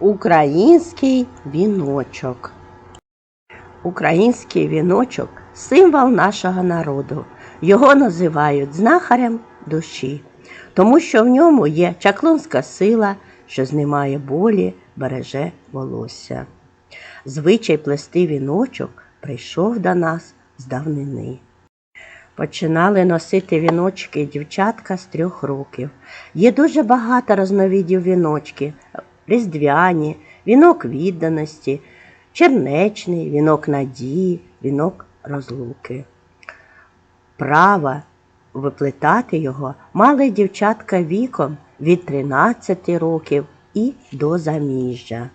Український віночок. Український віночок символ нашого народу. Його називають знахарем душі, тому що в ньому є чаклунська сила, що знімає болі, береже волосся. Звичай плести віночок прийшов до нас з давнини. Починали носити віночки дівчатка з трьох років. Є дуже багато різновидів віночки: різдвяні, вінок відданості, чернечний, вінок надії, вінок розлуки. Право виплетати його мали дівчатка віком від 13 років і до заміжжя.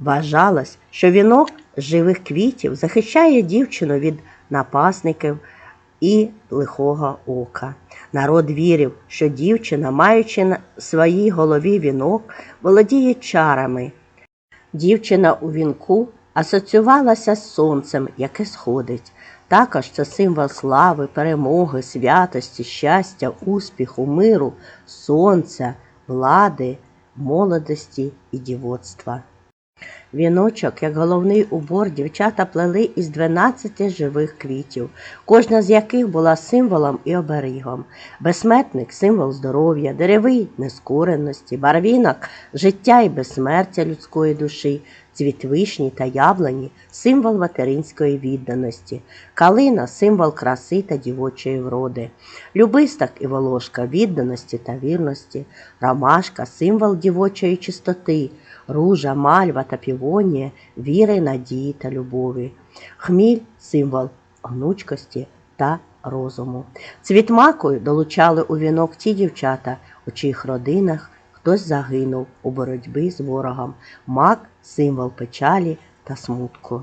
Вважалось, що вінок живих квітів захищає дівчину від напасників і лихого ока. Народ вірив, що дівчина, маючи на своїй голові вінок, володіє чарами. Дівчина у вінку асоціювалася з сонцем, яке сходить. Також це символ слави, перемоги, святості, щастя, успіху, миру, сонця, влади, молодості і дівоцтва. Віночок, як головний убор, дівчата плели із 12 живих квітів, кожна з яких була символом і оберігом. Безсмертник символ здоров'я, деревий нескореності, барвінок життя і безсмертя людської душі, цвіт вишні та яблуні символ материнської відданості, калина символ краси та дівочої вроди, любисток і волошка відданості та вірності, ромашка символ дівочої чистоти ружа, мальва та півонія віри, надії та любові. Хміль символ гнучкості та розуму. Цвіт макою долучали у вінок ті дівчата, у чиїх родинах хтось загинув у боротьбі з ворогом. Мак символ печалі та смутку.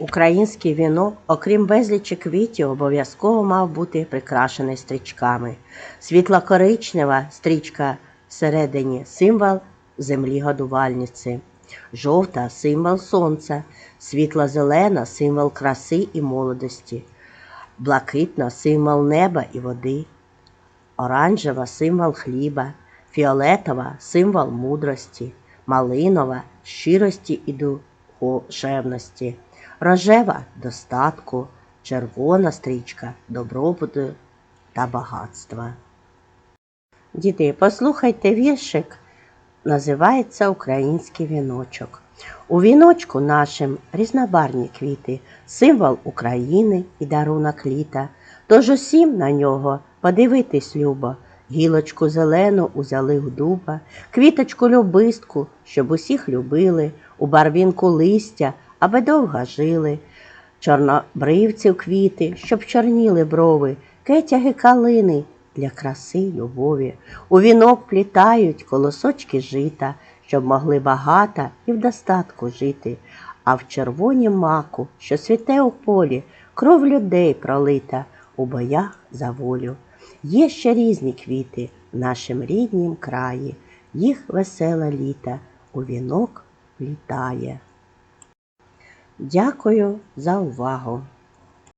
Український вінок, окрім безлічі квітів, обов'язково мав бути прикрашений стрічками. Світло-коричнева стрічка всередині символ землі годувальниці, жовта символ сонця, світло-зелена символ краси і молодості, блакитна символ неба і води, оранжева символ хліба, фіолетова символ мудрості, малинова щирості і душевності, рожева достатку, червона стрічка добробуту та багатства. Діти, послухайте віршик називається український віночок. У віночку нашим різнобарні квіти, символ України і дарунок літа. Тож усім на нього подивитись любо, гілочку зелену узяли в дуба, квіточку любистку, щоб усіх любили, у барвінку листя, аби довго жили, чорнобривців квіти, щоб чорніли брови, кетяги калини, для краси любові. У вінок плітають колосочки жита, щоб могли багато і в достатку жити, а в червонім маку, що світе у полі, кров людей пролита у боях за волю. Є ще різні квіти в нашім ріднім краї, їх веселе літа у вінок плітає. Дякую за увагу!